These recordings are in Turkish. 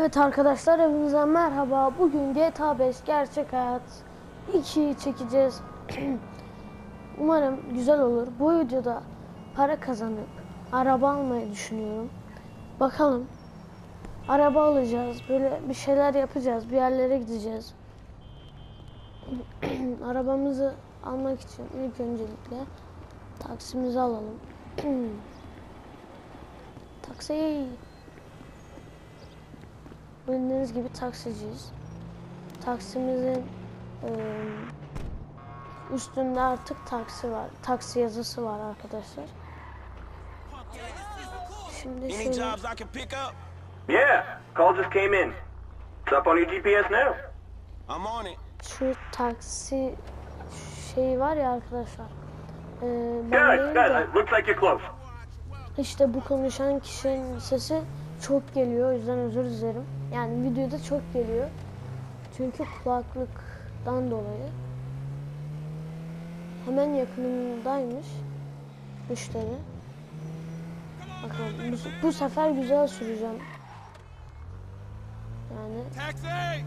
Evet arkadaşlar hepinize merhaba. Bugün GTA 5 Gerçek Hayat 2'yi çekeceğiz. Umarım güzel olur. Bu videoda para kazanıp araba almayı düşünüyorum. Bakalım. Araba alacağız. Böyle bir şeyler yapacağız. Bir yerlere gideceğiz. Arabamızı almak için ilk öncelikle taksimizi alalım. Taksi. Bildiğiniz gibi taksiciyiz. Taksimizin e, üstünde artık taksi var. Taksi yazısı var arkadaşlar. Şimdi şöyle? Yeah, call just came in. It's up on your GPS now. I'm on it. şu taksi şeyi var ya arkadaşlar. E, ben değil de looks like you're close. işte bu konuşan kişinin sesi çok geliyor. O yüzden özür dilerim. Yani videoda çok geliyor. Çünkü kulaklıktan dolayı. Hemen yakınımdaymış müşteri. Bakalım bu, bu sefer güzel süreceğim. Yani Taxi!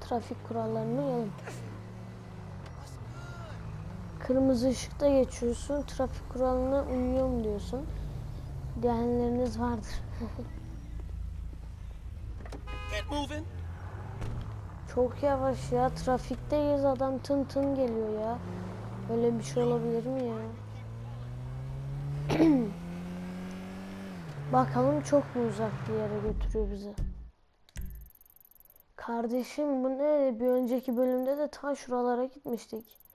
trafik kurallarına uyalım. Kırmızı ışıkta geçiyorsun, trafik kuralına uyuyorum diyorsun. Diyenleriniz vardır. Çok yavaş ya, trafikteyiz adam tın tın geliyor ya. Böyle bir şey olabilir mi ya? Bakalım çok mu uzak bir yere götürüyor bizi. Kardeşim bu ne? Bir önceki bölümde de ta şuralara gitmiştik.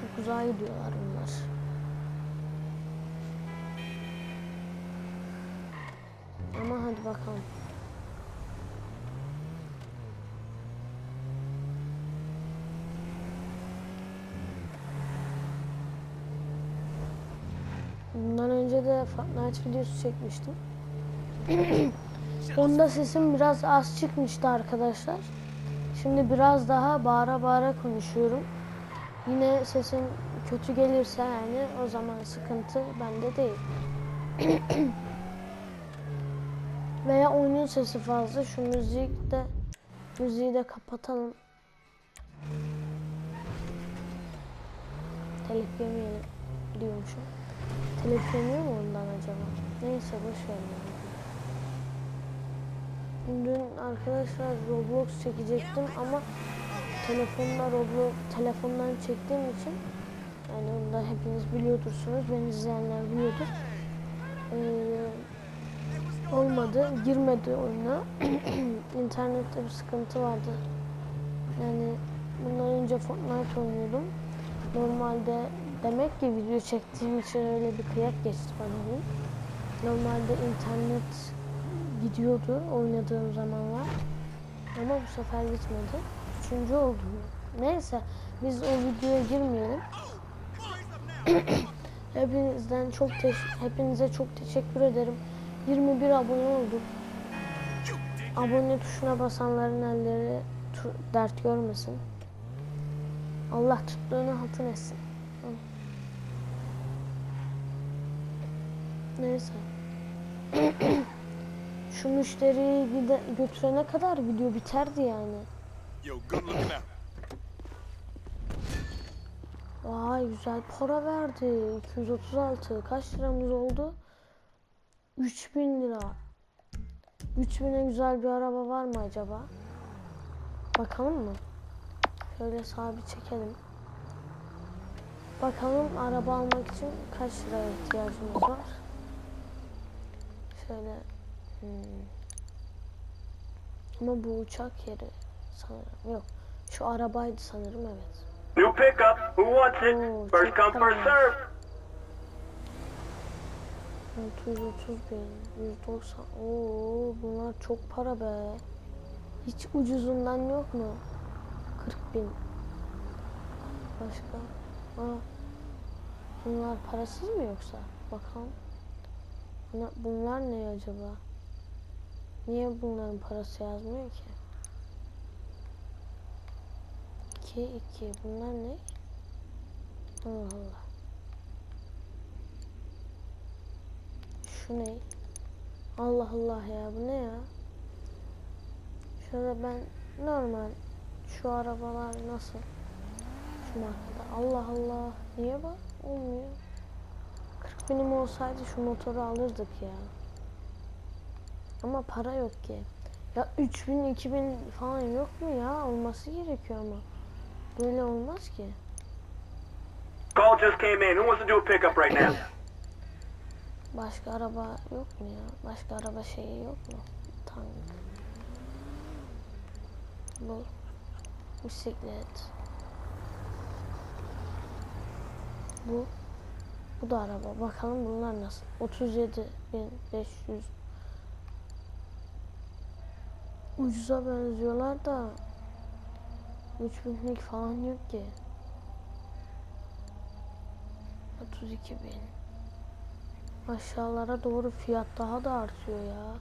Çok uzağa gidiyorlar bunlar. Ama hadi bakalım. Bundan önce de Fortnite videosu çekmiştim. Onda sesim biraz az çıkmıştı arkadaşlar. Şimdi biraz daha bağıra bağıra konuşuyorum. Yine sesim kötü gelirse yani o zaman sıkıntı bende değil. Veya oyunun sesi fazla. Şu müzik de müziği de kapatalım. Telif yemeyelim diyormuşum. Telif yemiyor mu ondan acaba? Neyse boş ver. ya. Dün arkadaşlar Roblox çekecektim ama telefonla Roblox telefondan çektiğim için yani onu da hepiniz biliyordursunuz. Beni izleyenler biliyordur. Ee, olmadı. Girmedi oyuna. İnternette bir sıkıntı vardı. Yani bundan önce Fortnite oynuyordum. Normalde demek ki video çektiğim için öyle bir kıyak geçti bana dün. Normalde internet gidiyordu oynadığım zamanlar. Ama bu sefer gitmedi. Üçüncü oldum. Neyse biz o videoya girmeyelim. Hepinizden çok hepinize çok teşekkür ederim. 21 abone olduk. Abone tuşuna basanların elleri dert görmesin. Allah tuttuğunu altın etsin. Neyse. Şu müşteriyi götürene kadar video biterdi yani. Vay güzel para verdi. 236. Kaç liramız oldu? 3000 lira. 3000'e güzel bir araba var mı acaba? Bakalım mı? Şöyle sabit çekelim. Bakalım araba almak için kaç liraya ihtiyacımız var? Şöyle hmm. Ama bu uçak yeri sanırım. Yok. Şu arabaydı sanırım evet. New pickup. Who wants it? Oh, First come, tamam. first serve. 630 bin, 190. Oo, bunlar çok para be. Hiç ucuzundan yok mu? 40 bin. Başka? Aa, bunlar parasız mı yoksa? Bakalım. Bunlar, bunlar ne acaba? Niye bunların parası yazmıyor ki? 2 2 bunlar ne? Allah Allah. Şu ne? Allah Allah ya bu ne ya? Şöyle ben normal şu arabalar nasıl? Şu markada. Allah Allah. Niye bak? Olmuyor. 40 binim olsaydı şu motoru alırdık ya. Ama para yok ki. Ya 3000 2000 falan yok mu ya? Olması gerekiyor ama. Böyle olmaz ki. Call just came in. Who wants to do a pickup right now? Başka araba yok mu ya? Başka araba şeyi yok mu? Tank. Bu. Bisiklet. Bu. Bu da araba. Bakalım bunlar nasıl? 37.500 Ucuza benziyorlar da 3000'lik falan yok ki. 32 bin. Aşağılara doğru fiyat daha da artıyor ya.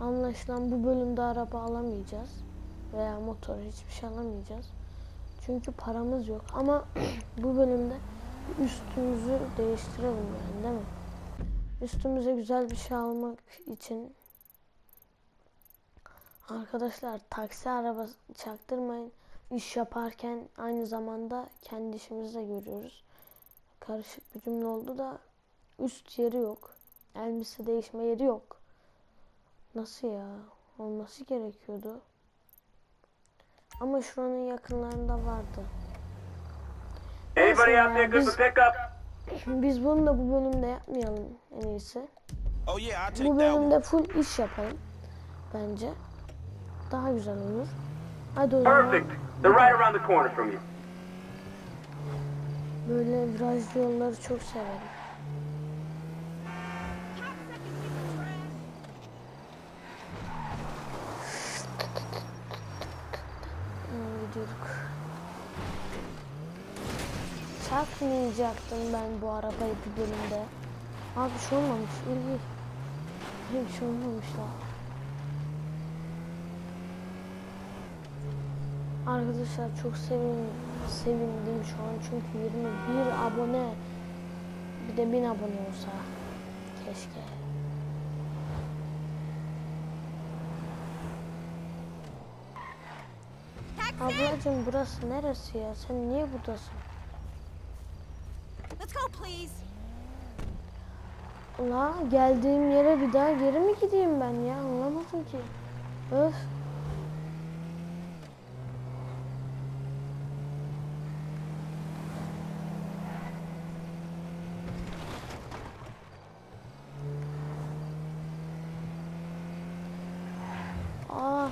Anlaşılan bu bölümde araba alamayacağız. Veya motor hiçbir şey alamayacağız. Çünkü paramız yok. Ama bu bölümde üstümüzü değiştirelim yani değil mi? Üstümüze güzel bir şey almak için Arkadaşlar taksi arabası çaktırmayın. İş yaparken aynı zamanda kendi işimizi de görüyoruz karışık bir cümle oldu da üst yeri yok. Elbise değişme yeri yok. Nasıl ya? Olması gerekiyordu. Ama şuranın yakınlarında vardı. Anybody out there good Biz- for pickup? Biz bunu da bu bölümde yapmayalım en iyisi. Oh yeah, Bu bölümde full iş yapalım. Bence. Daha güzel olur. Hadi o zaman Perfect. They're right around the corner from you. böyle virajlı yolları çok severim. Gidiyorduk. Çakmayacaktım ben bu arabayı bir bölümde. Abi bir şey olmamış. İyi bir şey olmamış la. Arkadaşlar çok sevin, sevindim şu an çünkü 21 abone bir de 1000 abone olsa keşke. Ablacığım burası neresi ya? Sen niye buradasın? Let's go, please. La geldiğim yere bir daha geri mi gideyim ben ya? Anlamadım ki. Öf. Aa.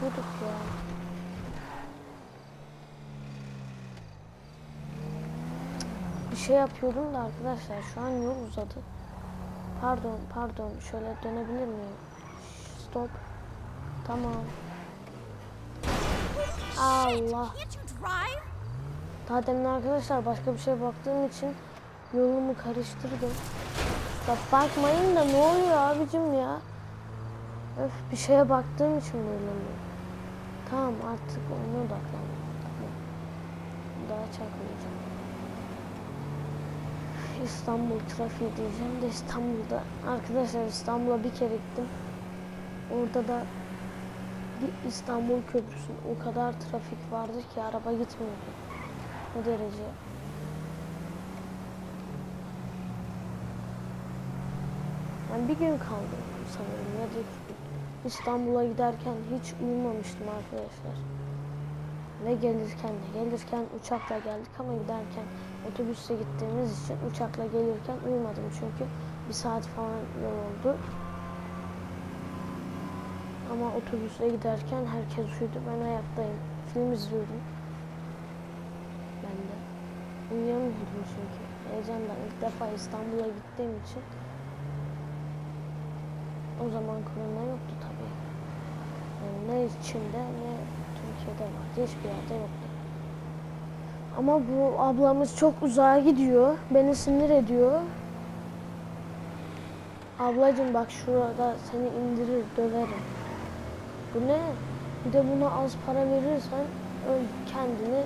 Çarpıyorduk ya. Bir şey yapıyordum da arkadaşlar şu an yol uzadı. Pardon pardon şöyle dönebilir miyim? Stop. Tamam. Allah. Daha demin arkadaşlar başka bir şeye baktığım için yolumu karıştırdım. Ya bakmayın da ne oluyor abicim ya? Öf bir şeye baktığım için böyle oluyor. Tamam artık oyuna odaklandım. Daha çakmayacağım. İstanbul trafiği diyeceğim de İstanbul'da. Arkadaşlar İstanbul'a bir kere gittim. Orada da bir İstanbul Köprüsü'nde o kadar trafik vardı ki araba gitmiyordu. O derece. Ben bir gün kaldım sanırım ya da. İstanbul'a giderken hiç uyumamıştım arkadaşlar. Ve gelirken de gelirken uçakla geldik ama giderken otobüste gittiğimiz için uçakla gelirken uyumadım çünkü bir saat falan yol oldu. Ama otobüsle giderken herkes uyudu. Ben ayaktayım. Film izliyordum. Ben de. Uyuyamıyordum çünkü. Heyecandan ilk defa İstanbul'a gittiğim için. O zaman korona yoktu. Ne Çin'de ne Türkiye'de vardı. Hiçbir yerde yoktu. Ama bu ablamız çok uzağa gidiyor. Beni sinir ediyor. Ablacım bak şurada seni indirir, döverim. Bu ne? Bir de buna az para verirsen öl kendini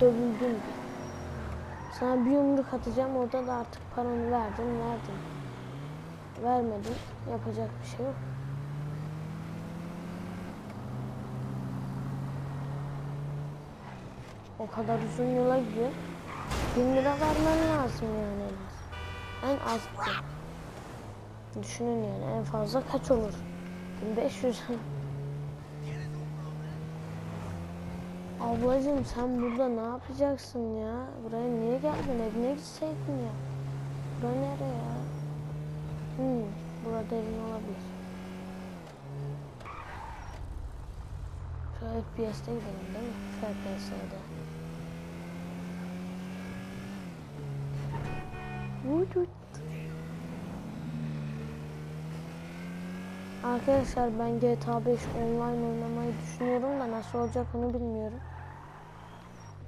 dövüldün. bil. Sana bir yumruk atacağım orada da artık paranı verdin verdin. Vermedin yapacak bir şey yok. O kadar uzun yola gidiyor. 1000 lira vermen lazım yani en az. En az diyor. Düşünün yani en fazla kaç olur? 1500. Ablacığım sen burada ne yapacaksın ya? Buraya niye geldin? Evine gitseydin ya. Bura nereye ya? Hmm, burada evin olabilir. Şu FPS'te gidelim değil mi? FPS'de. Arkadaşlar ben GTA 5 online oynamayı düşünüyorum da nasıl olacak onu bilmiyorum.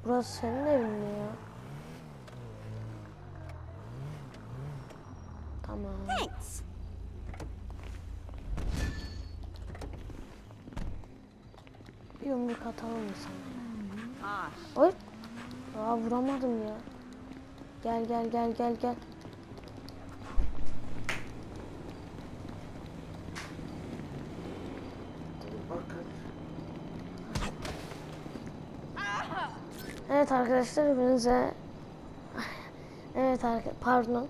Burası senin evin mi ya? Tamam. Thanks. Yumruk atalım mı sana? Oy. Aa vuramadım ya. Gel gel gel gel gel. Evet arkadaşlar hepinize Evet pardon.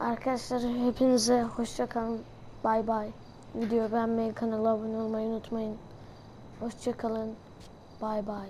Arkadaşlar hepinize hoşça kalın. Bay bay. Video beğenmeyi kanala abone olmayı unutmayın. Hoşça kalın. Bay bay